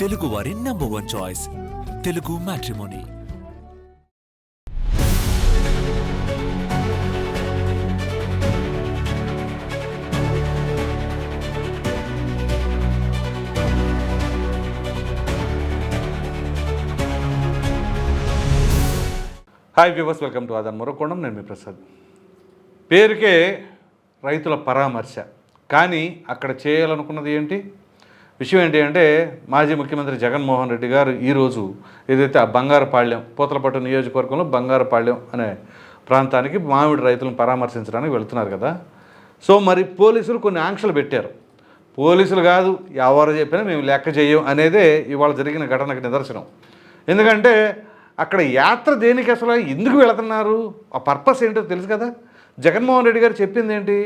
తెలుగు వారి number one choice Telugu matrimony hi viewers welcome to Aadan మరొకొండం నేను మీ ప్రసాద్ పేరుకే రైతుల పరామర్శ. కానీ అక్కడ చేయాలనుకున్నది ఏంటి? విషయం ఏంటి అంటే మాజీ ముఖ్యమంత్రి జగన్మోహన్ రెడ్డి గారు ఈరోజు ఏదైతే ఆ బంగారపాళ్యం పూతలపట్టు నియోజకవర్గంలో బంగారపాళ్యం అనే ప్రాంతానికి మామిడి రైతులను పరామర్శించడానికి వెళ్తున్నారు కదా. సో మరి పోలీసులు కొన్ని ఆంక్షలు పెట్టారు. పోలీసులు కాదు ఎవరు చెప్పినా మేము లెక్క చేయం అనేదే ఇవాళ జరిగిన ఘటనకు నిదర్శనం. ఎందుకంటే అక్కడ యాత్ర దేనికి అసలు ఎందుకు వెళుతున్నారు? ఆ పర్పస్ ఏంటో తెలుసు కదా. జగన్మోహన్ రెడ్డి గారు చెప్పింది ఏంటి?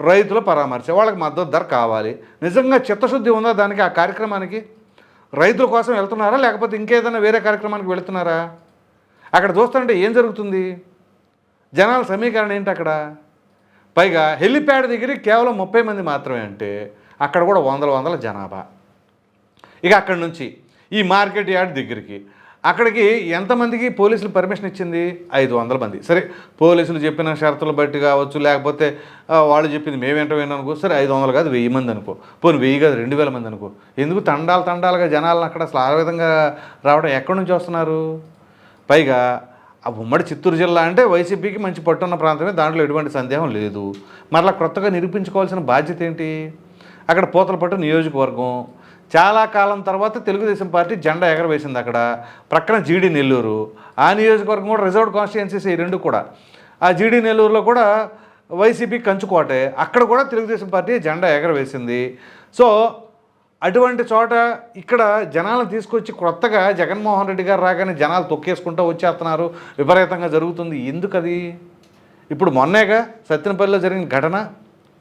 రైతుల పరామర్శ వాళ్ళకి మద్దతు ధర కావాలి. నిజంగా చిత్తశుద్ధి ఉందా దానికి ఆ కార్యక్రమానికి? రైతుల కోసం వెళ్తున్నారా? లేకపోతే ఇంకేదైనా వేరే కార్యక్రమానికి వెళుతున్నారా? అక్కడ చూస్తుంటే ఏం జరుగుతుంది? జనాల సమీకరణ ఏంటి అక్కడ? పైగా హెలిప్యాడ్ దగ్గరికి కేవలం ముప్పై మంది మాత్రమే అంటే అక్కడ కూడా వందల వందల జనాభా. ఇక అక్కడి నుంచి ఈ మార్కెట్ యార్డ్ దగ్గరికి అక్కడికి ఎంతమందికి పోలీసులు పర్మిషన్ ఇచ్చింది? ఐదు వందల మంది. సరే పోలీసులు చెప్పిన షరతులు బట్టి కావచ్చు లేకపోతే వాళ్ళు చెప్పింది మేమేంటో అనుకో సరే ఐదు వందలు కాదు వెయ్యి మంది అనుకో. పోనీ వెయ్యి కాదు రెండు వేల మంది అనుకో. ఎందుకు తండాలు తండాలుగా జనాలను అక్కడ అసలు ఆ విధంగా రావడం ఎక్కడి నుంచి వస్తున్నారు? పైగా ఆ ఉమ్మడి చిత్తూరు జిల్లా అంటే వైసీపీకి మంచి పట్టున్న ప్రాంతమే దాంట్లో ఎటువంటి సందేహం లేదు. మరలా కొత్తగా నిరూపించుకోవాల్సిన బాధ్యత ఏంటి? అక్కడ పూతలపట్టు నియోజకవర్గం చాలా కాలం తర్వాత తెలుగుదేశం పార్టీ జెండా ఎగరవేసింది అక్కడ. ప్రక్కన జీడి నెల్లూరు ఆ నియోజకవర్గం కూడా రిజర్వ్డ్ కాన్స్టిట్యున్సీస్ ఈ రెండు కూడా. ఆ జీడి నెల్లూరులో కూడా వైసీపీ కంచుకోటే అక్కడ కూడా తెలుగుదేశం పార్టీ జెండా ఎగరవేసింది. సో అటువంటి చోట ఇక్కడ జనాలను తీసుకొచ్చి కొత్తగా జగన్మోహన్ రెడ్డి గారు రాగానే జనాలు తొక్కేసుకుంటూ వచ్చేస్తున్నారు. విపరీతంగా జరుగుతుంది. ఎందుకది? ఇప్పుడు మొన్నేగా సత్యనపల్లిలో జరిగిన ఘటన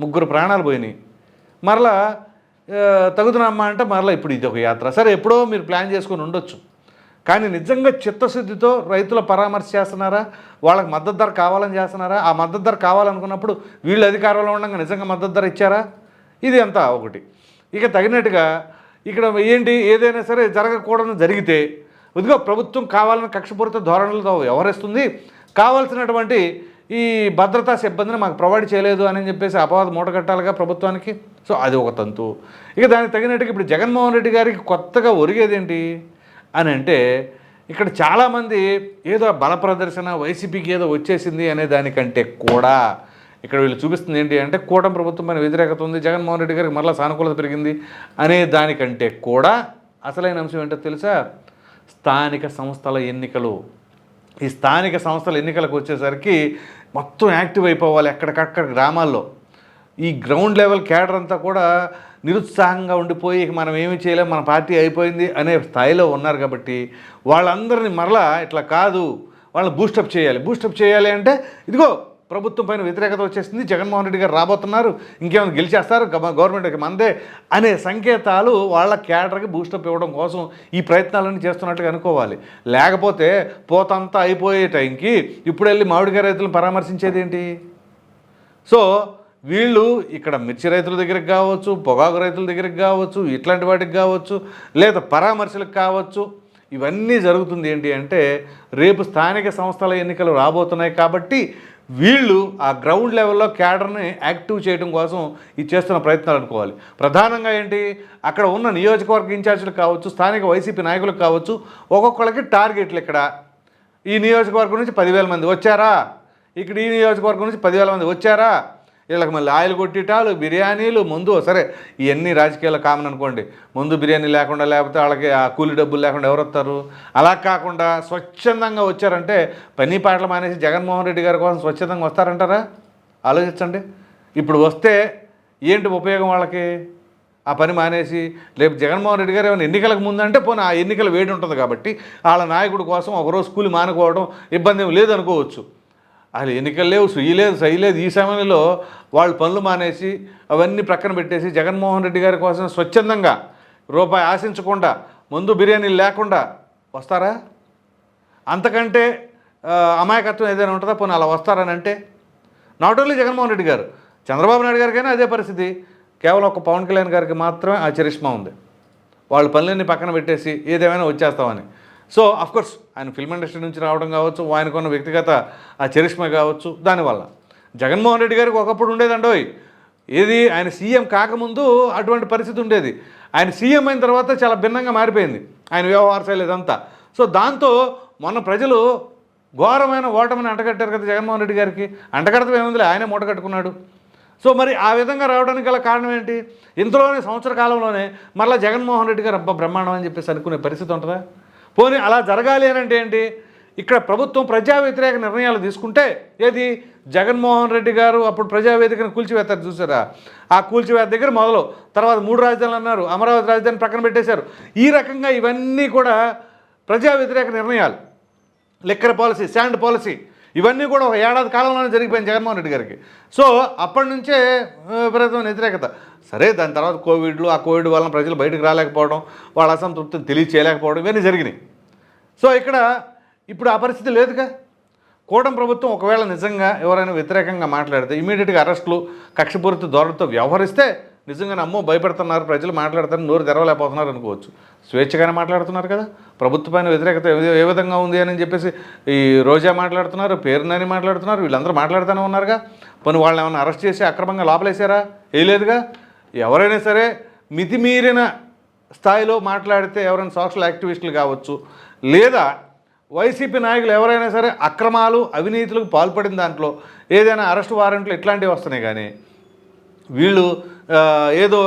ముగ్గురు ప్రాణాలు పోయినాయి. మరలా తగుదనమ్మా అంటే మరలా ఇప్పుడు ఇది ఒక యాత్ర. సరే ఎప్పుడో మీరు ప్లాన్ చేసుకొని ఉండొచ్చు. కానీ నిజంగా చిత్తశుద్ధితో రైతుల పరామర్శ చేస్తున్నారా? వాళ్ళకి మద్దతు ధర కావాలని చేస్తున్నారా? ఆ మద్దతు ధర కావాలనుకున్నప్పుడు వీళ్ళు అధికారంలో ఉండగా నిజంగా మద్దతు ధర ఇచ్చారా? ఇది అంతా ఒకటి. ఇక తగినట్టుగా ఇక్కడ ఏంటి? ఏదైనా సరే జరగకూడదు జరిగితే ఇదిగో ప్రభుత్వం కావాలని కక్షపూరిత ధోరణులతో వ్యవహరిస్తుంది కావాల్సినటువంటి ఈ భద్రతా సిబ్బందిని మాకు ప్రొవైడ్ చేయలేదు అని చెప్పేసి అపవాద మూటగట్టాలిగా ప్రభుత్వానికి. సో అది ఒక తంతు. ఇక దానికి తగినట్టుగా ఇప్పుడు జగన్మోహన్ రెడ్డి గారికి కొత్తగా ఒరిగేదేంటి అని అంటే ఇక్కడ చాలామంది ఏదో బల ప్రదర్శన వైసీపీకి ఏదో వచ్చేసింది అనే దానికంటే కూడా ఇక్కడ వీళ్ళు చూపిస్తుంది ఏంటి అంటే కూటమి ప్రభుత్వం పైన వ్యతిరేకత ఉంది జగన్మోహన్ రెడ్డి గారికి మరలా సానుకూలత పెరిగింది అనే దానికంటే కూడా అసలైన అంశం ఏంటో తెలుసా? స్థానిక సంస్థల ఎన్నికలు. ఈ స్థానిక సంస్థల ఎన్నికలకు వచ్చేసరికి మొత్తం యాక్టివ్ అయిపోవాలి ఎక్కడికక్కడ గ్రామాల్లో. ఈ గ్రౌండ్ లెవెల్ క్యాడర్ అంతా కూడా నిరుత్సాహంగా ఉండిపోయి మనం ఏమి చేయలేం మన పార్టీ అయిపోయింది అనే స్థాయిలో ఉన్నారు కాబట్టి వాళ్ళందరినీ మరలా ఇట్లా కాదు వాళ్ళని బూస్టప్ చేయాలి. బూస్టప్ చేయాలి అంటే ఇదిగో ప్రభుత్వం పైన వ్యతిరేకత వచ్చేసింది. జగన్మోహన్ రెడ్డి గారు రాబోతున్నారు. ఇంకేమైనా గెలిచేస్తారు? గవర్నమెంట్కి మందే అనే సంకేతాలు వాళ్ళ క్యాడర్కి బూస్టప్ ఇవ్వడం కోసం ఈ ప్రయత్నాలన్నీ చేస్తున్నట్టుగా అనుకోవాలి. లేకపోతే పోతంతా అయిపోయే టైంకి ఇప్పుడు వెళ్ళి మామిడికాయ రైతులను పరామర్శించేది ఏంటి? సో వీళ్ళు ఇక్కడ మిర్చి రైతుల దగ్గరికి కావచ్చు పొగాకు రైతుల దగ్గరికి కావచ్చు ఇట్లాంటి వాటికి కావచ్చు లేదా పరామర్శలకు కావచ్చు ఇవన్నీ జరుగుతుంది ఏంటి అంటే రేపు స్థానిక సంస్థల ఎన్నికలు రాబోతున్నాయి కాబట్టి వీళ్ళు ఆ గ్రౌండ్ లెవెల్లో క్యాడర్ని యాక్టివ్ చేయడం కోసం ఇది చేస్తున్న ప్రయత్నాలు అనుకోవాలి. ప్రధానంగా ఏంటి? అక్కడ ఉన్న నియోజకవర్గ ఇన్ఛార్జీలు కావచ్చు స్థానిక వైసీపీ నాయకులు కావచ్చు ఒక్కొక్కళ్ళకి టార్గెట్లు ఇక్కడ. ఈ నియోజకవర్గం నుంచి పదివేల మంది వచ్చారా? ఇక్కడ ఈ నియోజకవర్గం నుంచి పదివేల మంది వచ్చారా? వీళ్ళకి మళ్ళీ ఆయిల్ కొట్టిటాలు బిర్యానీలు ముందు సరే ఇవన్నీ రాజకీయాల కామన్ అనుకోండి. ముందు బిర్యానీ లేకుండా లేకపోతే వాళ్ళకి ఆ కూలి డబ్బులు లేకుండా ఎవరు వస్తారు? అలా కాకుండా స్వచ్ఛందంగా వచ్చారంటే పని పాటలు మానేసి జగన్మోహన్ రెడ్డి గారి కోసం స్వచ్ఛందంగా వస్తారంటారా? ఆలోచించండి. ఇప్పుడు వస్తే ఏంటి ఉపయోగం వాళ్ళకి? ఆ పని మానేసి రేపు జగన్మోహన్ రెడ్డి గారు ఏమైనా ఎన్నికలకు ముందంటే పోనీ ఆ ఎన్నికల వేడి ఉంటుంది కాబట్టి వాళ్ళ నాయకుడి కోసం ఒకరోజు కూలి మానుకోవడం ఇబ్బంది ఏమి లేదనుకోవచ్చు అసలు ఎన్నికలు లేవు సుయ్యలేదు లేదు సై లేదు. ఈ సమయంలో వాళ్ళు పనులు మానేసి అవన్నీ ప్రక్కన పెట్టేసి జగన్మోహన్ రెడ్డి గారి కోసం స్వచ్ఛందంగా రూపాయి ఆశించకుండా ముందు బిర్యానీలు లేకుండా వస్తారా? అంతకంటే అమాయకత్వం ఏదైనా ఉంటుందా? పోనీ అలా వస్తారని అంటే నాట్ ఓన్లీ జగన్మోహన్ రెడ్డి గారు చంద్రబాబు నాయుడు గారికైనా అదే పరిస్థితి. కేవలం ఒక పవన్ కళ్యాణ్ గారికి మాత్రమే ఆ చరిష్మా ఉంది. వాళ్ళ పనులన్నీ పక్కన పెట్టేసి ఏదేమైనా వచ్చేస్తామని. సో అఫ్కోర్స్ ఆయన ఫిల్మ్ ఇండస్ట్రీ నుంచి రావడం కావచ్చు ఆయనకున్న వ్యక్తిగత ఆ చరిష్మ కావచ్చు దానివల్ల. జగన్మోహన్ రెడ్డి గారికి ఒకప్పుడు ఉండేదండోయ్. ఏది? ఆయన సీఎం కాకముందు అటువంటి పరిస్థితి ఉండేది. ఆయన సీఎం అయిన తర్వాత చాలా భిన్నంగా మారిపోయింది. ఆయన వ్యవహార శైలి ఇదంతా. సో దాంతో మొన్న ప్రజలు ఘోరమైన ఓటమిని అంటగట్టారు కదా జగన్మోహన్ రెడ్డి గారికి. అంటగడతం ఏముందిలే ఆయనే మూట కట్టుకున్నాడు. సో మరి ఆ విధంగా రావడానికి గల కారణం ఏంటి? ఇంతలోనే సంవత్సర కాలంలోనే మళ్ళీ జగన్మోహన్ రెడ్డి గారు అబ్బా బ్రహ్మాండం అని చెప్పేసి అనుకునే పరిస్థితి ఉంటుందా? పోనీ అలా జరగాలి అని అంటే ఏంటి? ఇక్కడ ప్రభుత్వం ప్రజా వ్యతిరేక నిర్ణయాలు తీసుకుంటే ఏది? జగన్మోహన్ రెడ్డి గారు అప్పుడు ప్రజావేదికను కూల్చివేస్తారు చూసారా? ఆ కూల్చివేత దగ్గర మొదలు తర్వాత మూడు రాజధానులు అన్నారు అమరావతి రాజధాని ప్రక్కన పెట్టేశారు. ఈ రకంగా ఇవన్నీ కూడా ప్రజా వ్యతిరేక నిర్ణయాలు. లిక్కర్ పాలసీ శాండ్ పాలసీ ఇవన్నీ కూడా ఒక ఏడాది కాలంలోనే జరిగిపోయింది జగన్మోహన్ రెడ్డి గారికి. సో అప్పటి నుంచే విపరీతమైన వ్యతిరేకత. సరే దాని తర్వాత కోవిడ్లు ఆ కోవిడ్ వలన ప్రజలు బయటకు రాలేకపోవడం వాళ్ళ అసంతృప్తిని తెలియచేయలేకపోవడం ఇవన్నీ జరిగినాయి. సో ఇక్కడ ఇప్పుడు ఆ పరిస్థితి లేదుగా? కూటమి ప్రభుత్వం ఒకవేళ నిజంగా ఎవరైనా వ్యతిరేకంగా మాట్లాడితే ఇమీడియట్గా అరెస్టులు కక్షపూరిత ధోరణితో వ్యవహరిస్తే నిజంగా అమ్మో భయపెడుతున్నారు ప్రజలు మాట్లాడతారు నోరు తెరవలేకపోతున్నారు అనుకోవచ్చు. స్వేచ్ఛగానే మాట్లాడుతున్నారు కదా. ప్రభుత్వపైన వ్యతిరేకత ఏ- ఏ విధంగా ఉంది అని చెప్పేసి ఈ రోజా మాట్లాడుతున్నారు పేరునని మాట్లాడుతున్నారు వీళ్ళందరూ మాట్లాడుతూనే ఉన్నారుగా. పని వాళ్ళని ఏమైనా అరెస్ట్ చేసి అక్రమంగా లోపలేసారా వేయలేదుగా ఎవరైనా సరే మితిమీరిన స్థాయిలో మాట్లాడితే ఎవరైనా సోషల్ యాక్టివిస్టులు కావచ్చు లేదా వైసీపీ నాయకులు ఎవరైనా సరే అక్రమాలు అవినీతులకు పాల్పడిన దాంట్లో ఏదైనా అరెస్ట్ వారెంట్లు ఇట్లాంటివి వస్తున్నాయి కానీ వీళ్ళు ఏదో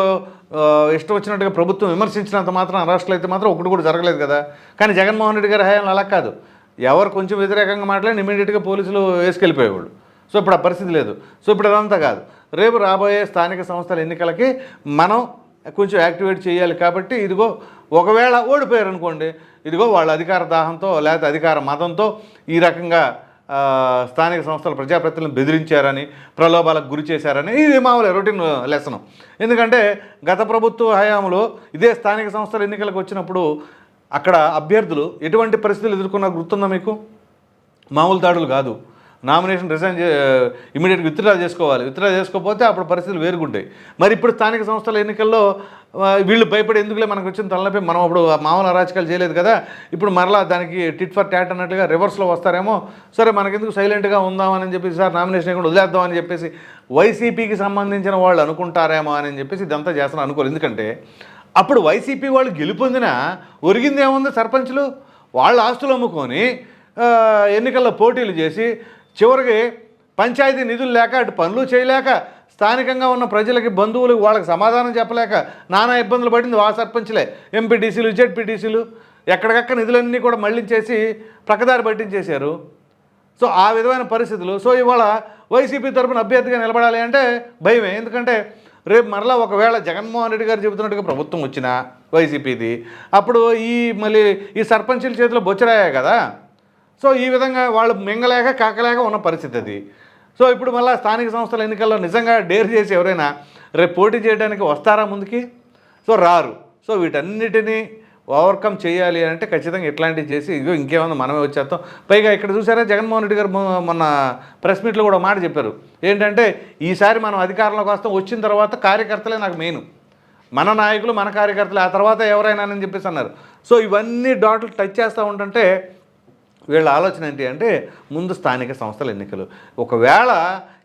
ఇష్టం వచ్చినట్టుగా ప్రభుత్వం విమర్శించినంత మాత్రం అరెస్టులు అయితే మాత్రం ఒకటి కూడా జరగలేదు కదా. కానీ జగన్మోహన్ రెడ్డి గారి హయాంలో అలా కాదు. ఎవరు కొంచెం వ్యతిరేకంగా మాట్లాడి ఇమీడియట్గా పోలీసులు వేసుకెళ్ళిపోయేవాళ్ళు. సో ఇప్పుడు ఆ పరిస్థితి లేదు. సో ఇప్పుడు అదంతా కాదు. రేపు రాబోయే స్థానిక సంస్థల ఎన్నికలకి మనం కొంచెం యాక్టివేట్ చేయాలి కాబట్టి ఇదిగో ఒకవేళ ఓడిపోయారు అనుకోండి ఇదిగో వాళ్ళ అధికార దాహంతో లేకపోతే అధికార మతంతో ఈ రకంగా స్థానిక సంస్థల ప్రజాప్రతినిధులను బెదిరించారని ప్రలోభాలకు గురి చేశారని ఇది మామూలు రొటీన్ లెసనం ఎందుకంటే గత ప్రభుత్వ హయాంలో ఇదే స్థానిక సంస్థల ఎన్నికలకు వచ్చినప్పుడు అక్కడ అభ్యర్థులు ఎటువంటి పరిస్థితులు ఎదుర్కొన్నా గుర్తుందా మీకు? మామూలు దాడులు కాదు. నామినేషన్ రిజైన్ చే ఇమీడియట్గా విత్డ్రా చేసుకోవాలి. విత్డ్రా చేసుకోకపోతే అప్పుడు పరిస్థితులు వేరుగుంటాయి. మరి ఇప్పుడు స్థానిక సంస్థల ఎన్నికల్లో వీళ్ళు భయపడి ఎందుకులే మనకు వచ్చిన తలనొప్పి? మనం అప్పుడు మామూలు అరాచకాలు చేయలేదు కదా? ఇప్పుడు మరలా దానికి టిట్ ఫర్ ట్యాట్ అన్నట్టుగా రివర్స్లో వస్తారేమో? సరే మనకెందుకు సైలెంట్గా ఉందామని చెప్పేసి సార్ నామినేషన్ కూడా వదిలేద్దామని చెప్పేసి వైసీపీకి సంబంధించిన వాళ్ళు అనుకుంటారేమో అని చెప్పేసి ఇదంతా చేస్తున్నారు అనుకోరు. ఎందుకంటే అప్పుడు వైసీపీ వాళ్ళు గెలుపొందిన ఒరిగింది ఏముంది సర్పంచ్లు? వాళ్ళ ఆస్తులు అమ్ముకొని ఎన్నికల్లో పోటీలు చేసి చివరికి పంచాయతీ నిధులు లేక అటు పనులు చేయలేక స్థానికంగా ఉన్న ప్రజలకి బంధువులకు వాళ్ళకి సమాధానం చెప్పలేక నానా ఇబ్బందులు పడింది ఆ సర్పంచ్లే. ఎంపీటీసీలు జెడ్పీటీసీలు ఎక్కడికక్కడ నిధులన్నీ కూడా మళ్ళించేసి ప్రక్కదారి పట్టించేశారు. సో ఆ విధమైన పరిస్థితులు. సో ఇవాళ వైసీపీ తరపున అభ్యర్థిగా నిలబడాలి అంటే భయమే. ఎందుకంటే రేపు మరలా ఒకవేళ జగన్మోహన్ రెడ్డి గారు చెబుతున్నట్టుగా ప్రభుత్వం వచ్చినా వైసీపీది అప్పుడు ఈ మళ్ళీ ఈ సర్పంచుల చేతిలో బొచ్చరాయే కదా? సో ఈ విధంగా వాళ్ళు మింగలేక కాకలేక ఉన్న పరిస్థితి అది. సో ఇప్పుడు మళ్ళీ స్థానిక సంస్థల ఎన్నికల్లో నిజంగా డేర్ చేసి ఎవరైనా రేపు పోటీ చేయడానికి వస్తారా ముందుకి? సో రారు. సో వీటన్నిటినీ ఓవర్కమ్ చేయాలి అంటే ఖచ్చితంగా ఇట్లాంటివి చేసి ఇదిగో ఇంకేమన్నా మనమే వచ్చేస్తాం. పైగా ఇక్కడ చూసారా జగన్మోహన్ రెడ్డి గారు మొన్న ప్రెస్ మీట్లో కూడా మాట చెప్పారు. ఏంటంటే ఈసారి మనం అధికారంలోకి వస్తాం వచ్చిన తర్వాత కార్యకర్తలే నాకు మెయిన్. మన నాయకులు మన కార్యకర్తలు ఆ తర్వాత ఎవరైనా అని చెప్పేసి అన్నారు. సో ఇవన్నీ డాట్లు టచ్ చేస్తూ ఉంటుంటే వీళ్ళ ఆలోచన ఏంటి అంటే ముందు స్థానిక సంస్థల ఎన్నికలు. ఒకవేళ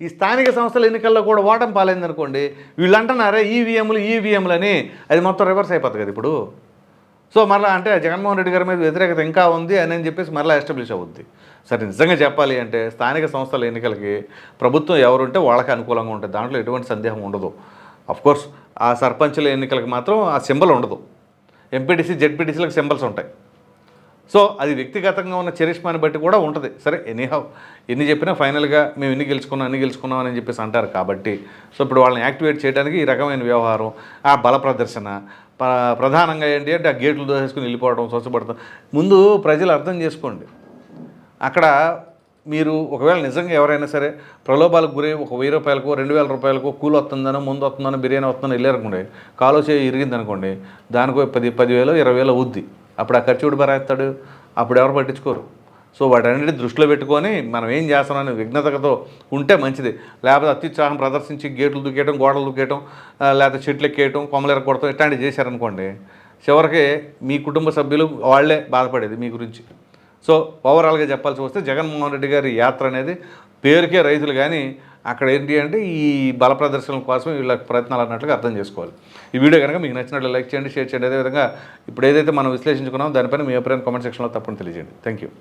ఈ స్థానిక సంస్థల ఎన్నికల్లో కూడా ఓటమి పాలైందనుకోండి వీళ్ళు అంటున్నారే ఈవీఎంలు ఈవీఎంలు అని అది మొత్తం రివర్స్ అయిపోతుంది కదా ఇప్పుడు. సో మరలా అంటే జగన్మోహన్ రెడ్డి గారి మీద వ్యతిరేకత ఇంకా ఉంది అని అని చెప్పేసి మరలా ఎస్టాబ్లిష్ అవుద్ది. సరే నిజంగా చెప్పాలి అంటే స్థానిక సంస్థల ఎన్నికలకి ప్రభుత్వం ఎవరుంటే వాళ్ళకి అనుకూలంగా ఉంటుంది. దాంట్లో ఎటువంటి సందేహం ఉండదు. కోర్స్ ఆ సర్పంచుల ఎన్నికలకు మాత్రం ఆ సింబల్ ఉండదు. ఎంపీటీసీ జెడ్పీటీసీలకు సింబల్స్ ఉంటాయి. సో అది వ్యక్తిగతంగా ఉన్న చరిష్మాని బట్టి కూడా ఉంటుంది. సరే ఎనీహౌ ఎన్ని చెప్పినా ఫైనల్గా మేము ఎన్ని గెలుచుకున్నాం అన్ని గెలుచుకున్నాం అని చెప్పేసి అంటారు కాబట్టి. సో ఇప్పుడు వాళ్ళని యాక్టివేట్ చేయడానికి ఈ రకమైన వ్యవహారం ఆ బల ప్రదర్శన ప్రధానంగా ఏంటి అంటే ఆ గేట్లు దోసేసుకుని వెళ్ళిపోవడం స్వచ్ఛపడతాం ముందు ప్రజలు అర్థం చేసుకోండి. అక్కడ మీరు ఒకవేళ నిజంగా ఎవరైనా సరే ప్రలోభాలకు గురై ఒక వెయ్యి రూపాయలకు రెండు వేల రూపాయలకు కూలి వస్తుందనో ముందు వస్తుందనో బిర్యానీ వస్తుందని వెళ్ళారనుకోండి కాలో చేయి ఇరిగింది అనుకోండి దానికో పది పదివేలు ఇరవై వేలు అవుద్ది అప్పుడు ఆ ఖర్చు బరాయిస్తాడు అప్పుడు ఎవరు పట్టించుకోరు. సో వాటన్నిటి దృష్టిలో పెట్టుకొని మనం ఏం చేస్తున్నామని విఘ్నతతో ఉంటే మంచిది. లేకపోతే అత్యుత్సాహం ప్రదర్శించి గేట్లు దుక్కేయటం గోడలు దుక్కేయటం లేకపోతే చెట్లు ఎక్కేయటం కొమ్మలు ఎరగొడటం ఇట్లాంటివి చేశారనుకోండి చివరికి మీ కుటుంబ సభ్యులు వాళ్ళే బాధపడేది మీ గురించి. సో ఓవరాల్గా చెప్పాల్సి వస్తే జగన్మోహన్ రెడ్డి గారి యాత్ర అనేది పేరుకే రైతులు కానీ అక్కడ ఏంటి అంటే ఈ బల ప్రదర్శనల కోసం వీళ్ళ ప్రయత్నాలు అన్నట్లుగా అర్థం చేసుకోవాలి. ఈ వీడియో కనుక మీకు నచ్చినట్లు లైక్ చేయండి షేర్ చేయండి. అదేవిధంగా ఇప్పుడు ఏదైతే మనం విశ్లేషించుకున్నామో దానిపైన మీ అభిప్రాయం కామెంట్ సెక్షన్లో తప్పని తెలియజేయండి. Thank you